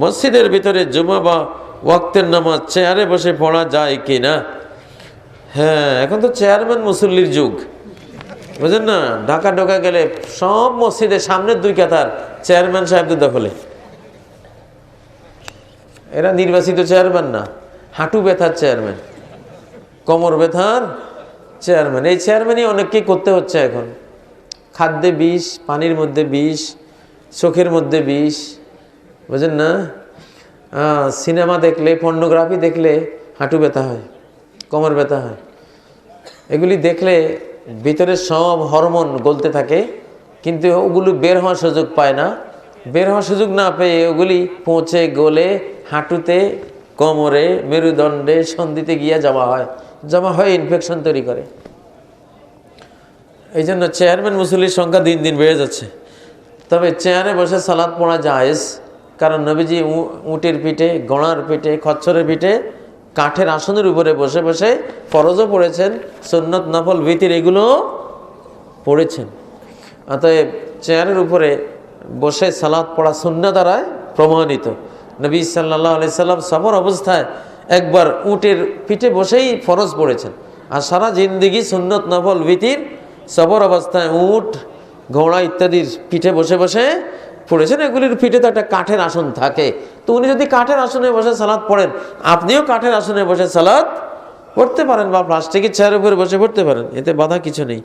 মসজিদের ভিতরে জুমা বা ওয়াক্তের নামাজ চেয়ারে বসে পড়া যায় কি না হ্যাঁ এখন তো চেয়ারম্যান মুসল্লির যুগ। বুঝলেন না, ঢাকা ঢোকা গেলে সব মসজিদের সামনের দুই কাতার চেয়ারম্যান সাহেবদের দখলে। এরা নির্বাচিত চেয়ারম্যান না, হাঁটু ব্যথার চেয়ারম্যান, কোমর ব্যথার চেয়ারম্যান। এই চেয়ারম্যানই অনেককেই করতে হচ্ছে এখন। খাদ্যে বিষ, পানির মধ্যে বিষ, চোখের মধ্যে বিষ বুঝলেন না? সিনেমা দেখলে পর্নোগ্রাফি দেখলে হাঁটু ব্যথা হয়, কোমর ব্যথা হয়। এগুলি দেখলে ভিতরে সব হরমোন গলতে থাকে, কিন্তু ওগুলো বের হওয়ার সুযোগ পায় না। বের হওয়ার সুযোগ না পেয়ে ওগুলি পৌঁছে গলে হাঁটুতে, কোমরে, মেরুদণ্ডে, সন্ধিতে গিয়ে জমা হয়। জমা হয়ে ইনফেকশন তৈরি করে। এই জন্য চেয়ারম্যান মুসল্লির সংখ্যা দিন দিন বেড়ে যাচ্ছে। তবে চেয়ারে বসে সালাদ পড়া জায়েজ। কারণ নবীজি উটের পিঠে গড়ার পিঠে, খচ্ছরের পিঠে, কাঠের আসনের উপরে বসে বসে ফরজও পড়েছেন, সুন্নত নফল ভীতির এগুলো পড়েছেন। অতএব চেয়ারের উপরে বসে সালাদ পড়া শূন্য দ্বারায় প্রমাণিত। নবী সাল্লাহ আলি সাল্লাম সফর অবস্থায় একবার উটের পিঠে বসেই ফরজ পড়েছেন। আর সারা জিন্দিগি সুন্নত নফল ভীতির সফর অবস্থায় উট, ঘোড়া ইত্যাদির পিঠে বসে বসে পড়েছেন, এগুলির পিঠে তো একটা কাঠের আসন থাকে। তো উনি যদি কাঠের আসনে বসে সালাদ পড়েন, আপনিও কাঠের আসনে বসে সালাদ পড়তে পারেন বা প্লাস্টিকের চেয়ারের উপরে বসে পড়তে পারেন, এতে বাধা কিছু নেই।